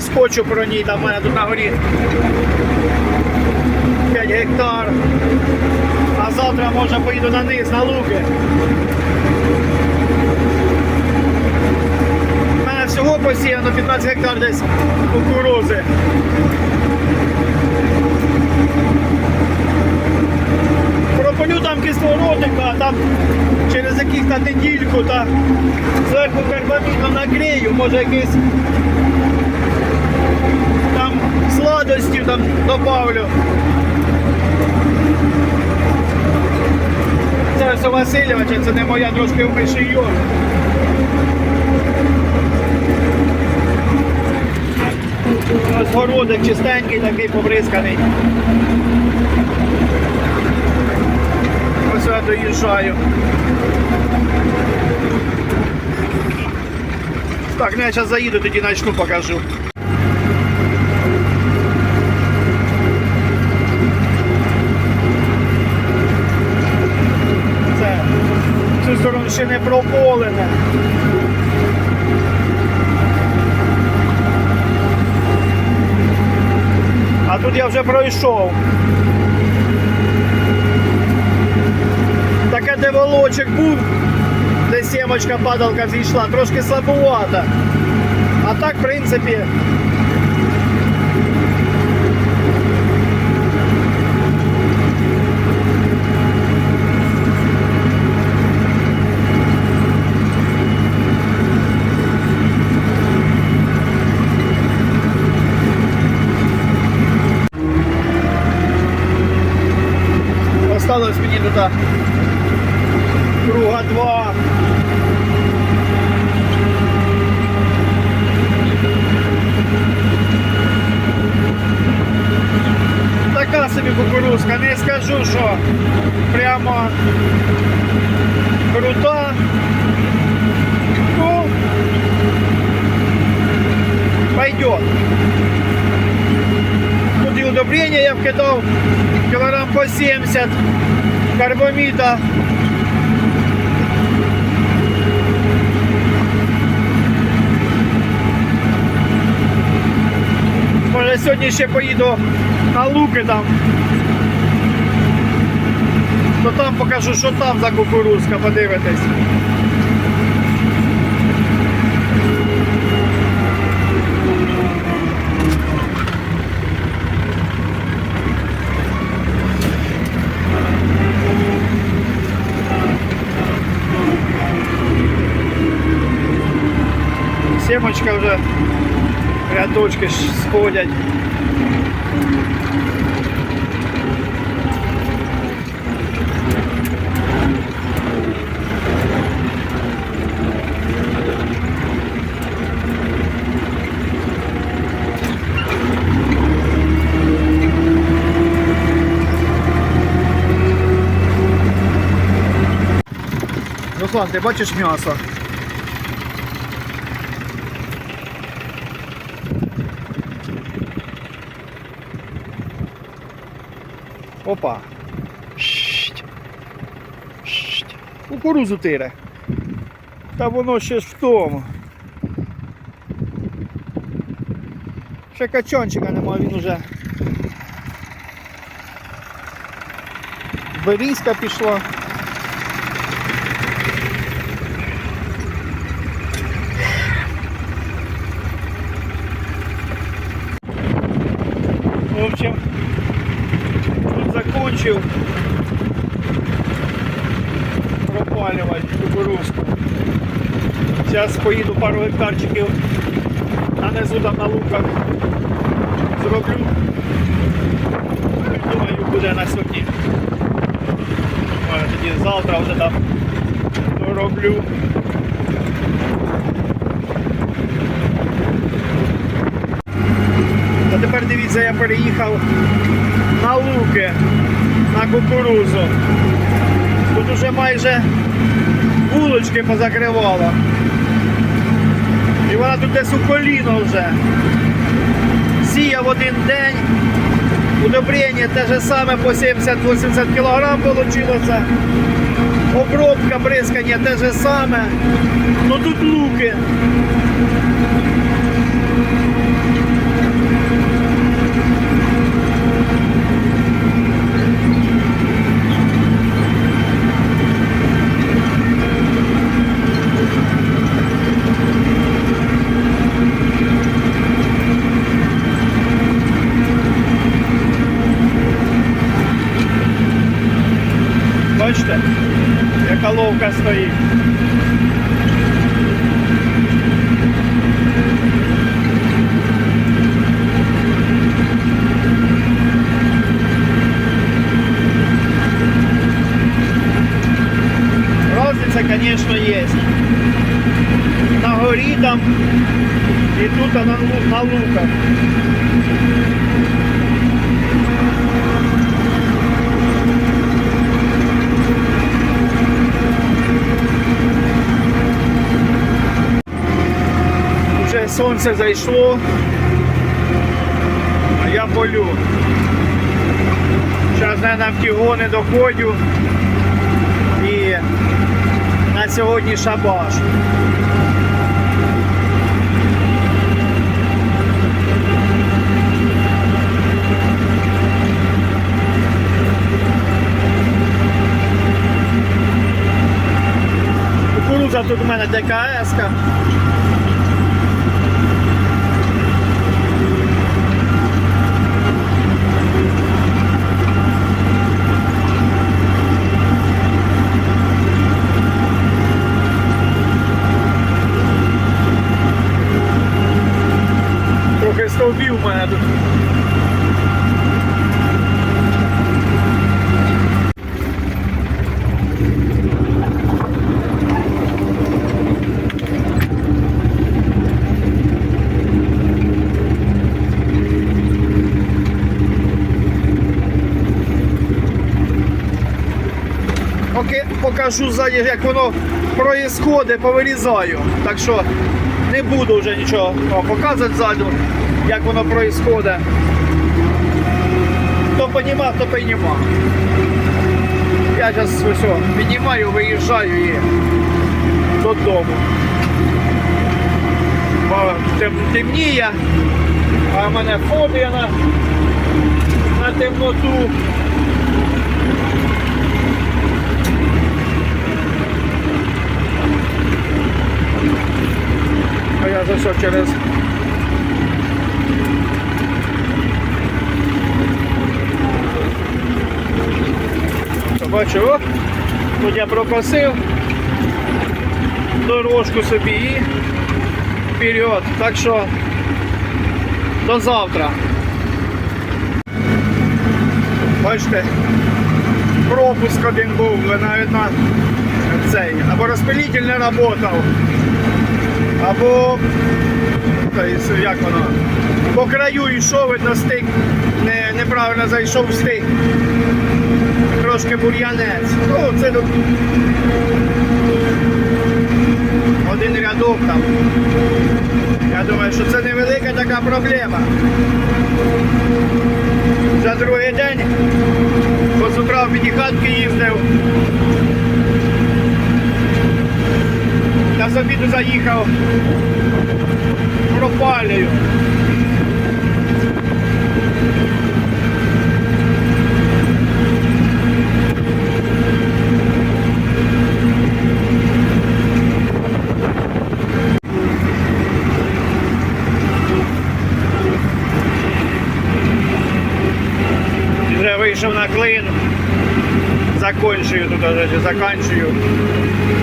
хочу про ній, там в мене тут на горі 5 гектар. А завтра може поїду на низ, на луки. У мене всього посіяно 15 гектар десь кукурузи. Прополю там кислородика, там через яких то недільку та зверху карбамідом накрию, може якийсь там там добавлю. Це все Васильовича, це не моя трошки в мишийон. У нас городик чистенький, такий побризканий. Ось я доїжджаю. Так, ну я зараз заїду, тоді начну покажу. Ще не прополене. А тут я вже пройшов. Таке де волочок був, де сімочка падалка зійшла, трошки слабувата. А так, в принципі, осталось мені туди круга два. Така собі кукурузка, не скажу, що прямо крута. Ну, пойдет. Тут і удобрення я вкидав Кілограм по 70 карбаміда. Може сьогодні ще поїду на луки там. То там покажу, що там за кукурузка, подивитесь. Семочка вже рядочки ж сходять. Руслан, ти бачиш м'ясо? Опа. Шсть. Шсть. Кукурузу тире. Та воно ще ж в тому. Ще качончика нема, він уже. Берізка пішла. В общем, Закончил пропаливать кукурузку. Сейчас поїду пару гектарчиків нанизу там на луках. Зроблю. Думаю, буде на сьогодні. Тоді завтра вже там дороблю. Та тепер дивіться, я переїхав на луки, на кукурузу. Тут уже майже вулочки позакривала. І вона тут десь у коліно вже. Сіяв один день. Удобрення те же саме по 70-80 кг вийшло. Обробка, бризкання те же саме. Ну тут луки. Бачите, яка ловка стоїть. Разниця, звісно, є. На горі там і тут на, лу- на луках. Сонце зайшло, а я полю. Зараз, мабуть, в ті гони доходжу і на сьогодні шабаш. Кукурудза тут у мене ДКС. Поки покажу ззаді, як воно проїсходить, повирізаю. Так що не буду вже нічого показувати ззаду, як воно проїсходить. Хто понімав, то понімав. Я зараз все, піднімаю, виїжджаю і додому. Тем, темніє, а в мене фобія на, на темноту. А я зайшов через. Бачу, о, тут я прокосив дорожку собі і вперед. Так що до завтра. Бачите, пропуск один був, навіть на цей, або розпилитель не працював або як воно, по краю йшов, видно, стик, не, неправильно зайшов в стик. Трошки бур'янець. Ну, це тут один рядок там. Я думаю, що це невелика така проблема. За другий день, бо з утра в підіхатки їздив. Я з обіду заїхав, пропалюю. Вже вийшов на клин. Закончую тут уже, заканчую.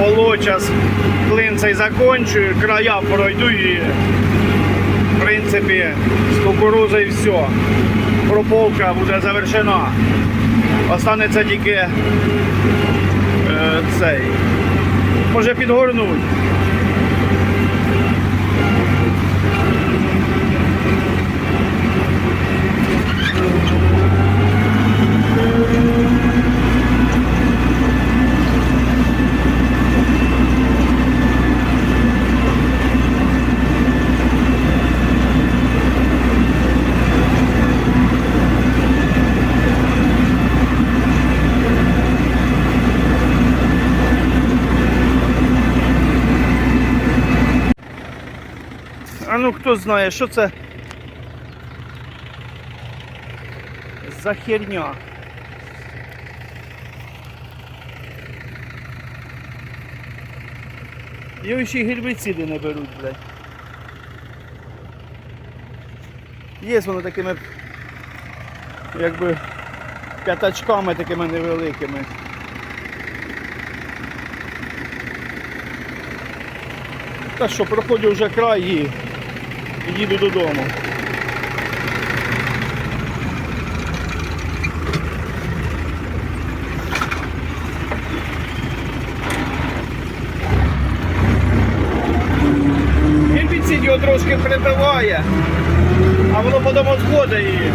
Олочас клин цей закончую, края пройду і в принципі з кукурузою все. Прополка буде завершена. Останеться тільки е, цей. Може підгорнуть. ну хто знає, що це за херня. Його ще й гербіциди не беруть, блядь. Є воно такими якби п'ятачками такими невеликими. Та що, проходив вже край і їду додому. Гербіцид його трошки прибиває, а воно потім відходить і.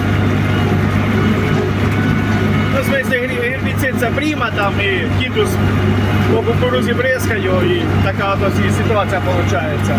Ну, в смысле, гербіцид це пріма там і кітус по кукурузі бризкаю і така от ситуація виходить.